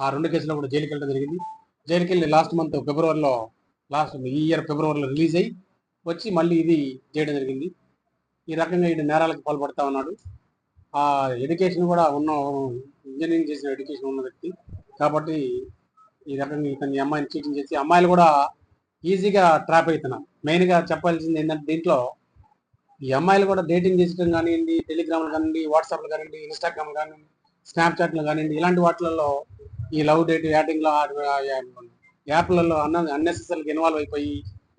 ఆ రెండు కేసులో కూడా జైలుకి వెళ్ళడం జరిగింది. జైలుకి వెళ్ళి లాస్ట్ మంత్ ఫిబ్రవరిలో లాస్ట్ ఈ ఇయర్ ఫిబ్రవరిలో రిలీజ్ అయ్యి వచ్చి మళ్ళీ ఇది చేయడం జరిగింది. ఈ రకంగా ఈయన నేరాలకు పాల్పడతా ఉన్నాడు. ఆ ఎడ్యుకేషన్ కూడా ఉన్న ఇంజనీరింగ్ చేసిన ఎడ్యుకేషన్ ఉన్న వ్యక్తి. కాబట్టి ఈ రకంగా ఇతని అమ్మాయిని చీటింగ్ చేసి అమ్మాయిలు కూడా ఈజీగా ట్రాప్ అవుతున్నారు మెయిన్గా చెప్పాల్సింది ఏంటంటే దీంట్లో ఈ అమ్మాయిలు కూడా డేటింగ్ చేసడం కానివ్వండి టెలిగ్రామ్లు కానివ్వండి వాట్సాప్లు కానివ్వండి ఇన్స్టాగ్రామ్ కానివ్వండి స్నాప్చాట్లు కానివ్వండి ఇలాంటి వాటిలలో ఈ లవ్ డేట్ యాటింగ్లో యాప్లలో అన్న అన్నెసెసరీకి ఇన్వాల్వ్ అయిపోయి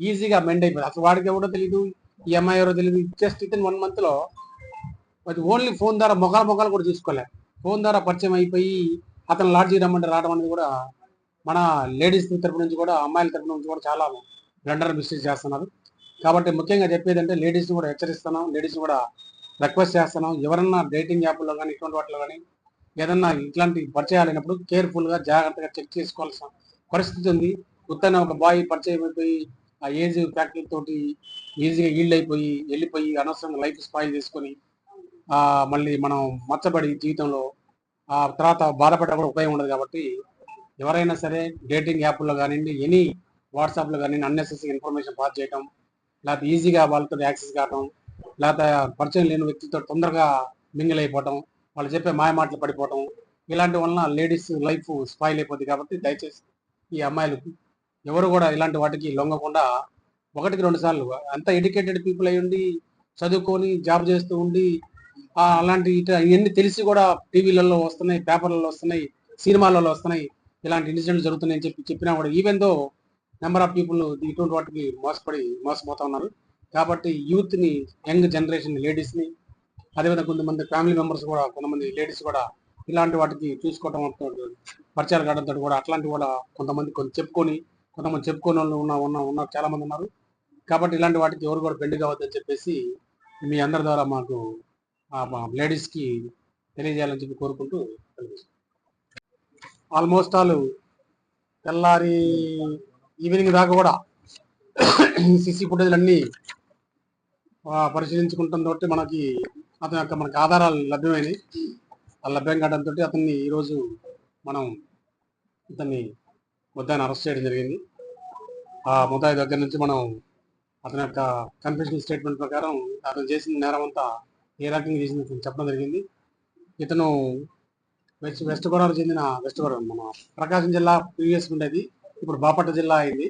ఈజీగా మెండ్ అయిపోయింది. అసలు వాడికి ఎవడో తెలియదు ఈ అమ్మాయి ఎవరో తెలియదు జస్ట్ ఇతను వన్ మంత్లో లో ఓన్లీ ఫోన్ ద్వారా మొగాల మొఖాలు కూడా చూసుకోలే. ఫోన్ ద్వారా పరిచయం అయిపోయి అతను లాడ్జీ రమ్మంటే రావడం అనేది కూడా మన లేడీస్ తరపు నుంచి కూడా అమ్మాయిల తరపు నుంచి కూడా చాలా బ్లండర్ మిస్టేక్ చేస్తున్నారు. కాబట్టి ముఖ్యంగా చెప్పేది అంటే లేడీస్ కూడా హెచ్చరిస్తున్నాం లేడీస్ కూడా రిక్వెస్ట్ చేస్తున్నాం. ఎవరన్నా డేటింగ్ యాప్లో కానీ ఇటువంటి వాటిలో కానీ ఏదన్నా ఇట్లాంటి పరిచయాలు అయినప్పుడు కేర్ఫుల్గా జాగ్రత్తగా చెక్ చేసుకోవాల్సిన పరిస్థితి ఉంది. ఉత్తన ఒక బాయ్ పరిచయం అయిపోయి ఆ ఏజ్ ఫ్యాక్టరీ తోటి ఈజీగా ఈల్డ్ అయిపోయి వెళ్ళిపోయి అనవసరంగా లైఫ్ స్పాయిల్ చేసుకొని మళ్ళీ మనం మచ్చబడి జీవితంలో ఆ తర్వాత బాధపడ్డ కూడా ఉపయోగం ఉండదు కాబట్టి ఎవరైనా సరే డేటింగ్ యాప్లో కానివ్వండి ఎనీ వాట్సాప్లో కానివ్వండి అన్నెసెసరీ ఇన్ఫర్మేషన్ పాస్ చేయటం లేకపోతే ఈజీగా వాళ్ళతో యాక్సెస్ కావటం లేకపోతే పరిచయం లేని వ్యక్తితో తొందరగా మింగిల్ అయిపోవటం వాళ్ళు చెప్పే మాయ మాటలు పడిపోవటం ఇలాంటి వలన లేడీస్ లైఫ్ స్పాయిల్ అయిపోద్ది కాబట్టి దయచేసి ఈ అమ్మాయిలు ఎవరు కూడా ఇలాంటి వాటికి లొంగకుండా ఒకటికి రెండు సార్లు అంత ఎడ్యుకేటెడ్ పీపుల్ అయి ఉండి చదువుకొని జాబ్ చేస్తూ ఉండి అలాంటి ఇవన్నీ తెలిసి కూడా టీవీలలో వస్తున్నాయి పేపర్లలో వస్తున్నాయి సినిమాలలో వస్తున్నాయి. ఇలాంటి ఇన్సిడెంట్లు జరుగుతున్నాయని చెప్పి చెప్పినా కూడా even though number of people ఇటువంటి వాటికి మోసపడి మోసపోతా ఉన్నారు. కాబట్టి యూత్ని యంగ్ జనరేషన్ లేడీస్ని అదేవిధంగా కొంతమంది ఫ్యామిలీ మెంబర్స్ కూడా కొంతమంది లేడీస్ కూడా ఇలాంటి వాటికి చూసుకోవడం పరిచయాలు కావడంతో కూడా అట్లాంటి కూడా కొంతమంది కొంచెం చెప్పుకొని కొంతమంది చెప్పుకొని వాళ్ళు ఉన్న ఉన్న ఉన్న చాలా మంది ఉన్నారు. కాబట్టి ఇలాంటి వాటికి ఎవరు కూడా బెండ్ కావద్దని చెప్పేసి మీ అందరి ద్వారా మాకు లేడీస్కి తెలియజేయాలని చెప్పి కోరుకుంటూ ఆల్మోస్ట్ ఆల్ తెల్లారి ఈవినింగ్ దాకా కూడా సిసి ఫుటేజ్లు అన్ని పరిశీలించుకుంటాం తోటి మనకి అతని యొక్క మనకి ఆధారాలు లభ్యమైనవి. ఆ లభ్యం కావడంతో అతన్ని ఈరోజు మనం ఇతన్ని ముద్దాయిని అరెస్ట్ చేయడం జరిగింది. ఆ ముద్దాయి దగ్గర నుంచి మనం అతని యొక్క కన్ఫెషన్ స్టేట్మెంట్ ప్రకారం అతను చేసిన నేరం అంతా ఏ రకంగా చేసింది అతను చెప్పడం జరిగింది. ఇతను వెస్ట్ వెస్ట్ గోదావరి చెందిన వెస్ట్ గోదావరి మన ప్రకాశం జిల్లా ప్రీవియస్ ఉండేది. ఇప్పుడు బాపట్ల జిల్లా అయింది.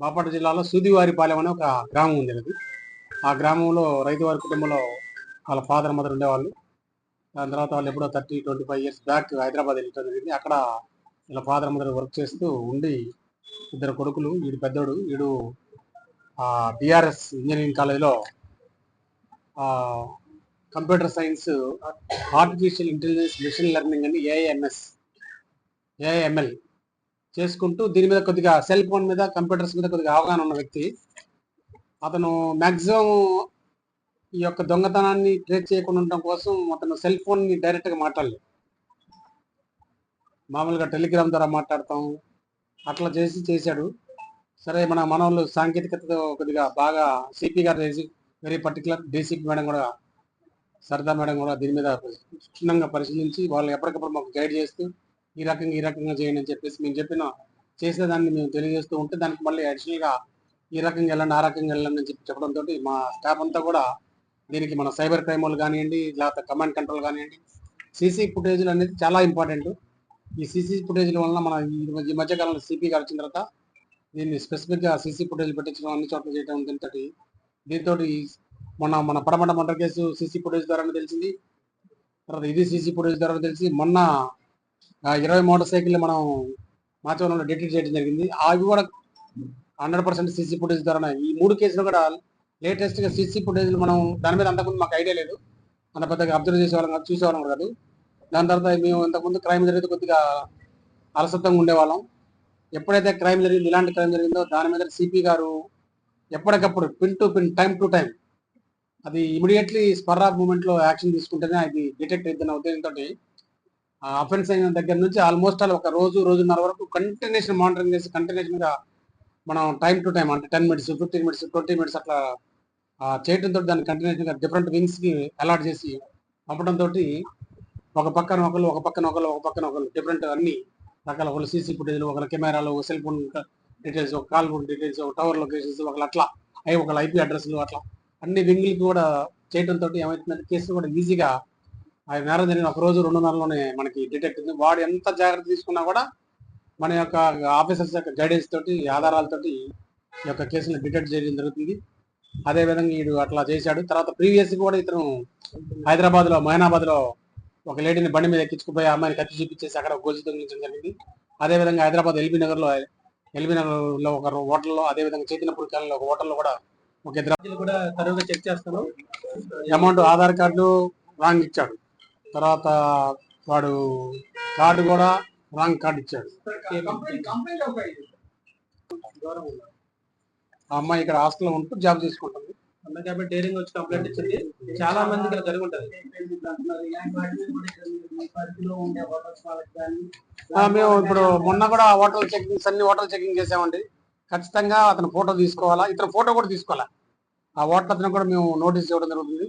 బాపట్ల జిల్లాలో సూదివారిపాలెం అనే ఒక గ్రామం ఉంది అది ఆ గ్రామంలో రైతువారి కుటుంబంలో వాళ్ళ ఫాదర్ మదర్ ఉండేవాళ్ళు. దాని తర్వాత వాళ్ళు ఎప్పుడో thirty twenty five years back Hyderabad వెళ్ళటం జరిగింది. అక్కడ వీళ్ళ ఫాదర్ మదర్ వర్క్ చేస్తూ ఉండి ఇద్దరు కొడుకులు వీడు పెద్దోడు వీడు బీఆర్ఎస్ ఇంజనీరింగ్ కాలేజీలో computer science artificial intelligence machine learning అని ఏఐఎంఎస్ ఏఐఎంఎల్ చేసుకుంటూ దీని మీద కొద్దిగా సెల్ ఫోన్ మీద కంప్యూటర్స్ మీద కొద్దిగా అవగాహన ఉన్న వ్యక్తి. అతను మ్యాక్సిమం ఈ యొక్క దొంగతనాన్ని ట్రేస్ చేయకుండా ఉండడం కోసం అతను సెల్ ఫోన్ని డైరెక్ట్గా మాట్లాడలేదు. మామూలుగా టెలిగ్రామ్ ద్వారా మాట్లాడతాం. అట్లా చేసి చేశాడు. సరే మన మనవాళ్ళు సాంకేతికతతో కొద్దిగా బాగా సిపి గారు వెరీ పర్టికులర్ డీసీపీ మేడం కూడా సరదా మేడం కూడా దీని మీద క్షుణ్ణంగా పరిశీలించి వాళ్ళు ఎప్పటికప్పుడు మాకు గైడ్ చేస్తూ ఈ రకంగా ఈ రకంగా చేయండి అని చెప్పేసి మేము చెప్పిన చేసిన దాన్ని మేము తెలియజేస్తూ ఉంటే దానికి మళ్ళీ అడిషనల్గా ఈ రకంగా వెళ్ళండి ఆ రకంగా వెళ్ళండి అని చెప్పి చెప్పడంతో మా స్టాఫ్ అంతా కూడా దీనికి మన సైబర్ క్రైమ్ వాళ్ళు కానివ్వండి లేకపోతే కమాండ్ కంట్రోల్ కానివ్వండి సీసీ ఫుటేజ్లు అనేది చాలా ఇంపార్టెంట్. ఈ సీసీ ఫుటేజ్ల వలన మన ఈ మధ్య- కాలంలో సిపి గారు వచ్చిన తర్వాత దీన్ని స్పెసిఫిక్గా సీసీ ఫుటేజ్ పెట్టించడం అన్ని చోట్ల చేయడం దీంతో దీంతో మొన్న మన పడమట మండల కేసు సీసీ ఫుటేజ్ ద్వారానే తెలిసింది. తర్వాత ఇది సీసీ ఫుటేజ్ ద్వారా తెలిసి మొన్న ఇరవై మోటార్ సైకిల్ మనం మాచవరంలో డిటెక్ట్ చేయడం జరిగింది. అవి కూడా హండ్రెడ్ పర్సెంట్ సీసీ ఫుటేజ్ ద్వారా ఈ మూడు కేసులు కూడా లేటెస్ట్గా సీసీ ఫుటేజ్ మనం దాని మీద అంతకుముందు మాకు ఐడియా లేదు. అంత పెద్దగా అబ్జర్వ్ చేసేవాళ్ళం కాదు చూసేవాళ్ళం కాదు. దాని తర్వాత మేము ఇంతకుముందు క్రైమ్ జరిగితే కొద్దిగా అలసత్వంగా ఉండేవాళ్ళం. ఎప్పుడైతే క్రైమ్ జరిగింది ఇలాంటి క్రైమ్ జరిగిందో దాని మీద సిపి గారు ఎప్పటికప్పుడు pin to pin time to time అది ఇమీడియట్లీ స్పర్ ఆఫ్ మూమెంట్లో యాక్షన్ తీసుకుంటేనే అది డిటెక్ట్ అవుతున్న ఉద్దేశంతో అఫెన్స్ అయిన దగ్గర నుంచి ఆల్మోస్ట్ ఆల్ ఒక రోజు రోజున్నర వరకు కంటిన్యూషన్ మానిటరింగ్ చేసి కంటిన్యూషన్గా మనం టైం టు టైం అంటే ten minutes fifteen minutes twenty minutes అట్లా చేయడంతో దాన్ని కంటిన్యూషన్గా డిఫరెంట్ వింగ్స్కి అలాట్ చేసి పంపడంతో ఒక పక్కన ఒకళ్ళు ఒక పక్కన ఒకళ్ళు ఒక పక్కన ఒకళ్ళు డిఫరెంట్ అన్ని రకాల ఒకళ్ళు సీసీ ఫుటేజ్లు ఒకళ్ళ కెమెరాలు ఒక సెల్ ఫోన్ డీటెయిల్స్ ఒక కాల్ ఫోన్ డీటెయిల్స్ ఒక టవర్ లొకేషన్స్ ఒకళ్ళు అట్లా అవి ఒకళ్ళ ఐపీ అడ్రస్లు అట్లా. అన్ని వింగ్లకి కూడా చేయడంతో ఏమవుతుందంటే కేసులు కూడా ఈజీగా ఆ నేరం జరిగిన ఒక రోజు రెండు నెలల్లోనే మనకి డిటెక్ట్ అయింది వాడు ఎంత జాగ్రత్త తీసుకున్నా కూడా మన యొక్క ఆఫీసర్స్ యొక్క గైడెన్స్ తోటి ఆధారాలతోటి ఈ యొక్క కేసులు డిటెక్ట్ చేయడం జరుగుతుంది. అదే విధంగా వీడు అట్లా చేశాడు. తర్వాత ప్రీవియస్ కూడా ఇతను హైదరాబాద్లో మహనాబాద్లో ఒక లేడీని బండి మీద ఎక్కించుకుపోయి అమ్మాయిని కత్తి చూపించేసి అక్కడ గోజి దొంగిలించడం జరిగింది. అదే విధంగా హైదరాబాద్ ఎల్బీ నగర్లో ఎల్బీ నగర్లో ఒక హోటల్లో అదే విధంగా చైతన్యపూర్ కాలంలో ఒక హోటల్లో కూడా ఒక ఇద్దరు కూడా తరువుగా చెక్ చేస్తాను. అమౌంట్ ఆధార్ కార్డు రాంగ్ ఇచ్చాడు. తర్వాత వాడు కార్డు కూడా రాంగ్ కార్డు ఇచ్చాడు. ఆ అమ్మాయి ఇక్కడ హాస్టల్లో ఉంటూ జాబ్ చేసుకుంటుంది. కాబట్టి డేరింగ్ వచ్చి కంప్లైంట్ ఇచ్చింది. చాలా మంది ఇక్కడ జరిగి ఉంటది మేము ఇప్పుడు మొన్న కూడా హోటల్ చెకింగ్స్ అన్ని హోటల్ చెకింగ్ చేసామండి. ఖచ్చితంగా అతను ఫోటో తీసుకోవాలా? ఇతను ఫోటో కూడా తీసుకోవాలా? ఆ హోటల్ అతను కూడా మేము నోటీస్ ఇవ్వడం జరుగుతుంది.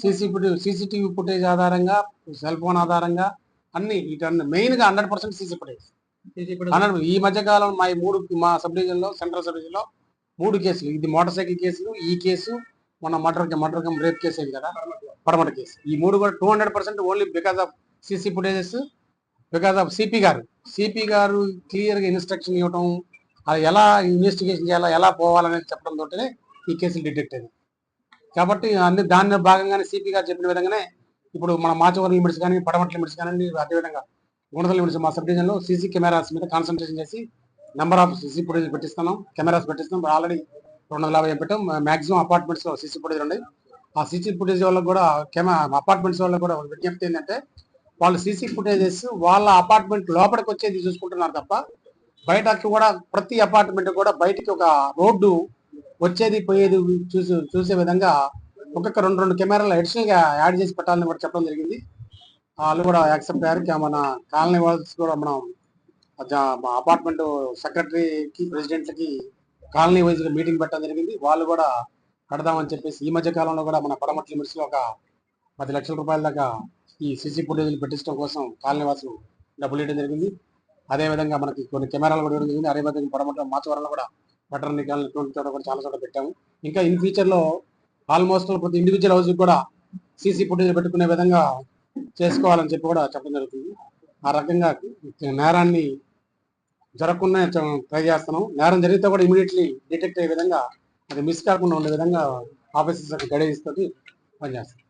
సీసీ సీసీటీవీ ఫుటేజ్ ఆధారంగా సెల్ ఫోన్ ఆధారంగా అన్ని వీటన్ని మెయిన్గా hundred percent CC footage. Hundred ఈ మధ్య కాలం మా మూడు మా సబ్ డివిజన్లో సెంట్రల్ సబ్ డివిజన్లో మూడు కేసులు. ఇది మోటార్ సైకిల్ కేసులు ఈ కేసు మన murder murder cum rape case అయింది కదా? పడమట కేసు. ఈ మూడు కూడా two hundred percent only because of CC footages because of CP గారు. సిపి గారు క్లియర్గా ఇన్స్ట్రక్షన్ ఇవ్వటం అది ఎలా ఇన్వెస్టిగేషన్ చేయాలా ఎలా పోవాలనేది చెప్పడం తోటనే ఈ కేసులు డిటెక్ట్ అయింది కాబట్టి అన్ని దాని భాగంగానే సిపి గారు చెప్పిన విధంగానే ఇప్పుడు మన మాచవరం లిమిట్స్ కానీ పడమట లిమిట్స్ కానీ అదేవిధంగా గుణదల లిమిట్స్ మా సబ్ డివిజన్లో సీసీ కెమెరాస్ మీద కాన్సన్ట్రేషన్ చేసి నెంబర్ ఆఫ్ సీసీ ఫుటేజ్ పెట్టిస్తున్నాం కెమెరాస్ పెట్టిస్తున్నాం. ఆల్రెడీ రెండు వందల యాభై పెట్టాం. మాక్సిమం అపార్ట్మెంట్స్లో సీసీ ఫుటేజ్ ఉన్నాయి. ఆ సీసీ ఫుటేజ్ వల్ల కూడా కెమెరా అపార్ట్మెంట్స్ వాళ్ళకి కూడా విజ్ఞప్తి ఏంటంటే వాళ్ళు సీసీ ఫుటేజెస్ వాళ్ళ అపార్ట్మెంట్ లోపలికి వచ్చేది చూసుకుంటున్నారు తప్ప బయటకి కూడా ప్రతి అపార్ట్మెంట్ కూడా బయటికి ఒక రోడ్డు వచ్చేది పోయేది చూసి చూసే విధంగా ఒక్కొక్క రెండు రెండు కెమెరాలు అడిషనల్గా యాడ్ చేసి పెట్టాలని కూడా చెప్పడం జరిగింది. వాళ్ళు కూడా యాక్సెప్ట్ అయ్యారు. మన కాలనీ వాళ్ళకి కూడా మనం అపార్ట్మెంట్ సెక్రటరీకి ప్రెసిడెంట్లకి కాలనీ వైజ్ మీటింగ్ పెట్టడం జరిగింది. వాళ్ళు కూడా కడదామని చెప్పేసి ఈ మధ్య కాలంలో కూడా మన పడమట్ల మిర్చిలో ఒక పది లక్షల రూపాయల దాకా ఈ సీసీ ఫుటేజ్ పెట్టించడం కోసం కాలనీ వాసులు డబ్బులు ఇవ్వడం జరిగింది. అదే విధంగా మనకి కొన్ని కెమెరాలు కూడా ఇవ్వడం జరిగింది. అదే విధంగా పడమట్ల మాచవరంలో కూడా వెటరన్ కాలనీ ఇటువంటి చోట కూడా చాలా చోట పెట్టాము. ఇంకా ఇన్ ఫ్యూచర్లో ఆల్మోస్ట్ ప్రతి ఇండివిజువల్ హౌస్ కూడా సీసీ ఫుటేజ్ పెట్టుకునే విధంగా చేసుకోవాలని చెప్పి కూడా చెప్పడం జరుగుతుంది. ఆ రకంగా నేరాన్ని జరగకుండా ట్రై చేస్తున్నాం. నేరం జరిగితే కూడా ఇమీడియట్లీ డిటెక్ట్ అయ్యే విధంగా అది మిస్ కాకుండా ఉండే విధంగా ఆఫీసర్స్ గైడెన్స్ తోటి పనిచేస్తాం.